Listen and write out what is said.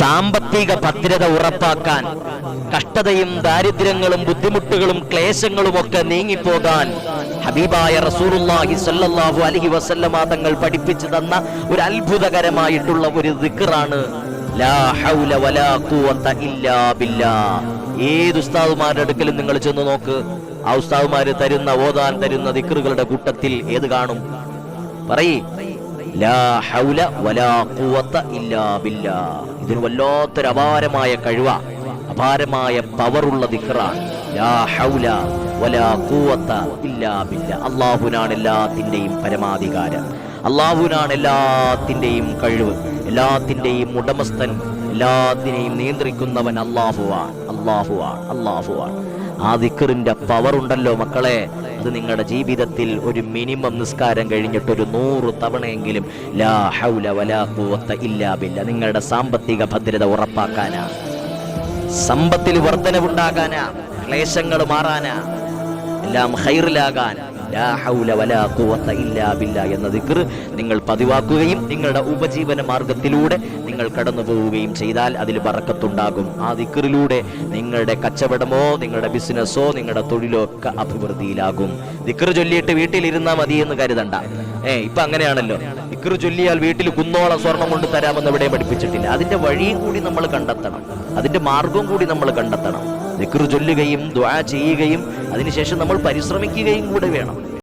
സാമ്പത്തിക ഭദ്രത ഉറപ്പാക്കാൻ കഷ്ടതയും ദാരിദ്ര്യങ്ങളും ബുദ്ധിമുട്ടുകളും ക്ലേശങ്ങളും ഒക്കെ നീങ്ങിപ്പോകാൻ ഹബീബായ റസൂറുല്ലാഹി സ്വല്ലല്ലാഹു അലഹി വസല്ലമ തങ്ങൾ പഠിപ്പിച്ചു തന്ന ഒരു അത്ഭുതകരമായിട്ടുള്ള ഒരു ദിക്കറാണ് ഏത് ഉസ്താദുമാരുടെ അടുക്കലും നിങ്ങൾ ചെന്ന് നോക്ക്. ആ ഉസ്താദുമാര് തരുന്ന ഓതാൻ തരുന്ന ദിക്കറുകളുടെ കൂട്ടത്തിൽ ഏത് കാണും? പറയ്. ഇതിന് വല്ലാത്തൊരു അപാരമായ കഴിവ. അപാരമായ പവറുള്ള ബില്ലാ. അല്ലാഹുനാണ് എല്ലാത്തിന്റെയും പരമാധികാരം. അള്ളാഹുനാണ് എല്ലാത്തിന്റെയും കഴിവ്. എല്ലാത്തിന്റെയും ഉടമസ്ഥൻ. എല്ലാത്തിനെയും നിയന്ത്രിക്കുന്നവൻ അള്ളാഹുവാണ്. അള്ളാഹുവാണ്. അള്ളാഹുവാണ്. ആ ദിക്കറിന്റെ പവർ ഉണ്ടല്ലോ മക്കളെ. അത് നിങ്ങളുടെ ജീവിതത്തിൽ ഒരു മിനിമം നിസ്കാരം കഴിഞ്ഞിട്ട് ഒരു നൂറ് തവണയെങ്കിലും ലാ ഹൗല വലാ കൂവത്ത ഇല്ലാ നിങ്ങളുടെ സാമ്പത്തിക ഭദ്രത ഉറപ്പാക്കാനാ. സമ്പത്തിൽ വർധനവുണ്ടാകാനാ ക്ലേശങ്ങൾ മാറാനാ. എല്ലാം ഹൈറിലാകാൻ എന്ന ദിക്ർ നിങ്ങൾ പതിവാക്കുകയും നിങ്ങളുടെ ഉപജീവന മാർഗത്തിലൂടെ നിങ്ങൾ കടന്നു പോവുകയും ചെയ്താൽ അതിൽ വറക്കത്തുണ്ടാകും. ആ ദിക്കറിലൂടെ നിങ്ങളുടെ കച്ചവടമോ നിങ്ങളുടെ ബിസിനസ്സോ നിങ്ങളുടെ തൊഴിലോ ഒക്കെ അഭിവൃദ്ധിയിലാകും. ദിക്ർ ചൊല്ലിയിട്ട് വീട്ടിലിരുന്നാൽ മതി എന്ന് കരുതണ്ട. ഏ ഇപ്പൊ അങ്ങനെയാണല്ലോ. ദിക്ർ ചൊല്ലിയാൽ വീട്ടിൽ കുന്നോളം സ്വർണം കൊണ്ട് തരാമെന്ന് ഇവിടെ പഠിപ്പിച്ചിട്ടില്ല. അതിന്റെ വഴിയും കൂടി നമ്മൾ കണ്ടെത്തണം. അതിന്റെ മാർഗവും കൂടി നമ്മൾ കണ്ടെത്തണം. ദിക്ർ ചൊല്ലുകയും ദ്വാ ചെയ്യുകയും അതിനുശേഷം നമ്മൾ പരിശ്രമിക്കുകയും കൂടെ വേണം.